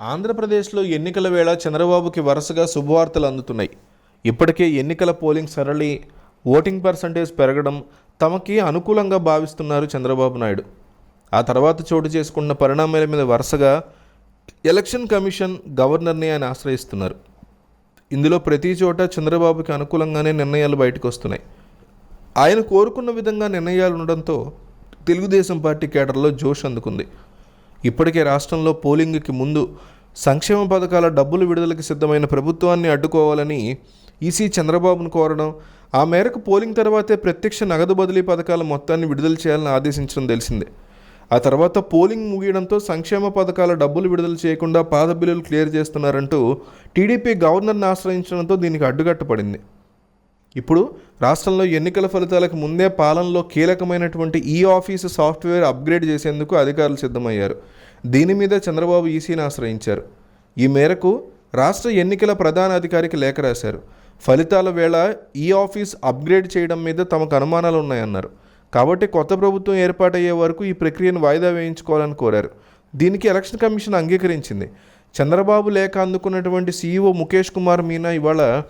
ఆంధ్రప్రదేశ్లో ఎన్నికల వేళ చంద్రబాబుకి వరుసగా శుభవార్తలు అందుతున్నాయి. ఇప్పటికే ఎన్నికల పోలింగ్ సరళి ఓటింగ్ పర్సంటేజ్ పెరగడం తమకి అనుకూలంగా భావిస్తున్నారు చంద్రబాబు నాయుడు. ఆ తర్వాత చోటు చేసుకున్న పరిణామాల మీద వరుసగా ఎలక్షన్ కమిషన్ గవర్నర్ని ఆయన ఆశ్రయిస్తున్నారు. ఇందులో ప్రతి చోట చంద్రబాబుకి అనుకూలంగానే నిర్ణయాలు బయటకు వస్తున్నాయి ఆయన కోరుకున్న విధంగా నిర్ణయాలు ఉండడంతో తెలుగుదేశం పార్టీ కేడర్లో జోష్ అందుకుంది. ఇప్పటికే రాష్ట్రంలో పోలింగ్కి ముందు సంక్షేమ పథకాల డబ్బులు విడుదలకి సిద్ధమైన ప్రభుత్వాన్ని అడ్డుకోవాలని ఈసీ చంద్రబాబును కోరడం ఆ మేరకు పోలింగ్ తర్వాతే ప్రత్యక్ష నగదు బదిలీ పథకాల మొత్తాన్ని విడుదల చేయాలని ఆదేశించడం తెలిసిందే. ఆ తర్వాత పోలింగ్ ముగియడంతో సంక్షేమ పథకాల డబ్బులు విడుదల చేయకుండా పాత బిల్లులు క్లియర్ చేస్తున్నారంటూ టీడీపీ గవర్నర్ని ఆశ్రయించడంతో దీనికి అడ్డుకట్టపడింది ఇప్పుడు రాష్ట్రంలో ఎన్నికల ఫలితాలకు ముందే పాలనలో కీలకమైనటువంటి ఈ ఆఫీసు సాఫ్ట్వేర్ అప్గ్రేడ్ చేసేందుకు అధికారులు సిద్ధమయ్యారు. దీని మీద చంద్రబాబు ఈసీని ఆశ్రయించారు. ఈ మేరకు రాష్ట్ర ఎన్నికల ప్రధాన అధికారికి లేఖ రాశారు. ఫలితాల వేళ ఈ ఆఫీస్ అప్గ్రేడ్ చేయడం మీద తమకు అనుమానాలు ఉన్నాయన్నారు. కాబట్టి కొత్త ప్రభుత్వం ఏర్పాటయ్యే వరకు ఈ ప్రక్రియను వాయిదా వేయించుకోవాలని కోరారు. దీనికి ఎలక్షన్ కమిషన్ అంగీకరించింది. చంద్రబాబు లేఖ అందుకున్నటువంటి సీఈఓ ముఖేష్ కుమార్ మీనా ఇవాళ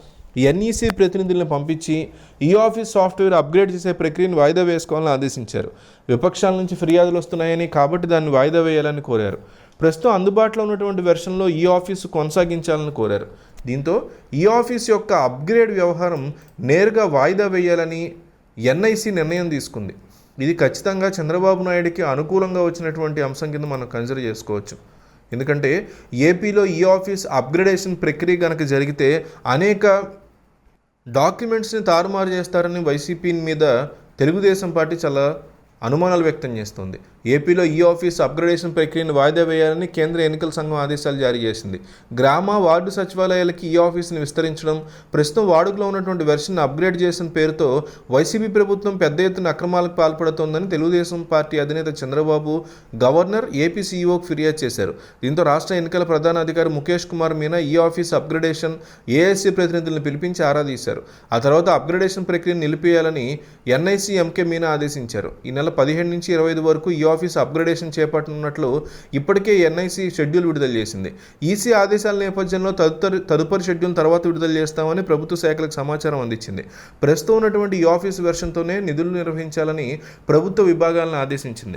ఎన్ఈసీ ప్రతినిధులను పంపించి ఈ ఆఫీస్ సాఫ్ట్వేర్ అప్గ్రేడ్ చేసే ప్రక్రియను వాయిదా వేసుకోవాలని ఆదేశించారు. విపక్షాల నుంచి ఫిర్యాదులు వస్తున్నాయని కాబట్టి దాన్ని వాయిదా వేయాలని కోరారు. ప్రస్తుతం అందుబాటులో ఉన్నటువంటి వెర్షన్లో ఈ ఆఫీసు కొనసాగించాలని కోరారు. దీంతో ఈ ఆఫీస్ యొక్క అప్గ్రేడ్ వ్యవహారం నేరుగా వాయిదా వేయాలని ఎన్ఐసి నిర్ణయం తీసుకుంది. ఇది ఖచ్చితంగా చంద్రబాబు నాయుడికి అనుకూలంగా వచ్చినటువంటి అంశం కింద మనం కన్సిడర్ చేసుకోవచ్చు. ఎందుకంటే ఏపీలో ఈ ఆఫీస్ అప్గ్రేడేషన్ ప్రక్రియ కనుక జరిగితే అనేక డాక్యుమెంట్స్ని తారుమారు చేస్తారని వైసీపీ మీద తెలుగుదేశం పార్టీ చాలా అనుమానాలు వ్యక్తం చేస్తోంది. ఏపీలో ఈ ఆఫీస్ అప్గ్రేడేషన్ ప్రక్రియను వాయిదా వేయాలని కేంద్ర ఎన్నికల సంఘం ఆదేశాలు జారీ చేసింది. గ్రామ వార్డు సచివాలయాలకి ఈ ఆఫీస్ని విస్తరించడం ప్రస్తుతం వాడుకలో ఉన్నటువంటి వెర్షన్ అప్గ్రేడ్ చేసిన పేరుతో వైసీపీ ప్రభుత్వం పెద్ద ఎత్తున అక్రమాలకు పాల్పడుతోందని తెలుగుదేశం పార్టీ అధినేత చంద్రబాబు గవర్నర్ ఏపీ సీఈఓకు ఫిర్యాదు చేశారు. దీంతో రాష్ట్ర ఎన్నికల ప్రధాన అధికారి ముఖేష్ కుమార్ మీనా ఈ ఆఫీస్ అప్గ్రేడేషన్ ఏఎస్సీ ప్రతినిధులను పిలిపించి ఆరా తీశారు. ఆ తర్వాత అప్గ్రేడేషన్ ప్రక్రియను నిలిపేయాలని ఎన్ఐసి ఎంకే మీనా ఆదేశించారు. ఈ నెల పదిహేడు నుంచి ఇరవై ఐదు వరకు ఈ ఆఫీస్ అప్గ్రేడేషన్ చేపట్టనున్నట్లు ఇప్పటికే ఎన్ఐసి షెడ్యూల్ విడుదల చేసింది. ఈసీ ఆదేశాల నేపథ్యంలో తదుపరి తదుపరి షెడ్యూల్ తర్వాత విడుదల చేస్తామని ప్రభుత్వ శాఖలకు సమాచారం అందించింది. ప్రస్తుతం ఉన్నటువంటి ఈ ఆఫీస్ వెర్షన్తోనే నిధులు నిర్వహించాలని ప్రభుత్వ విభాగాలను ఆదేశించింది.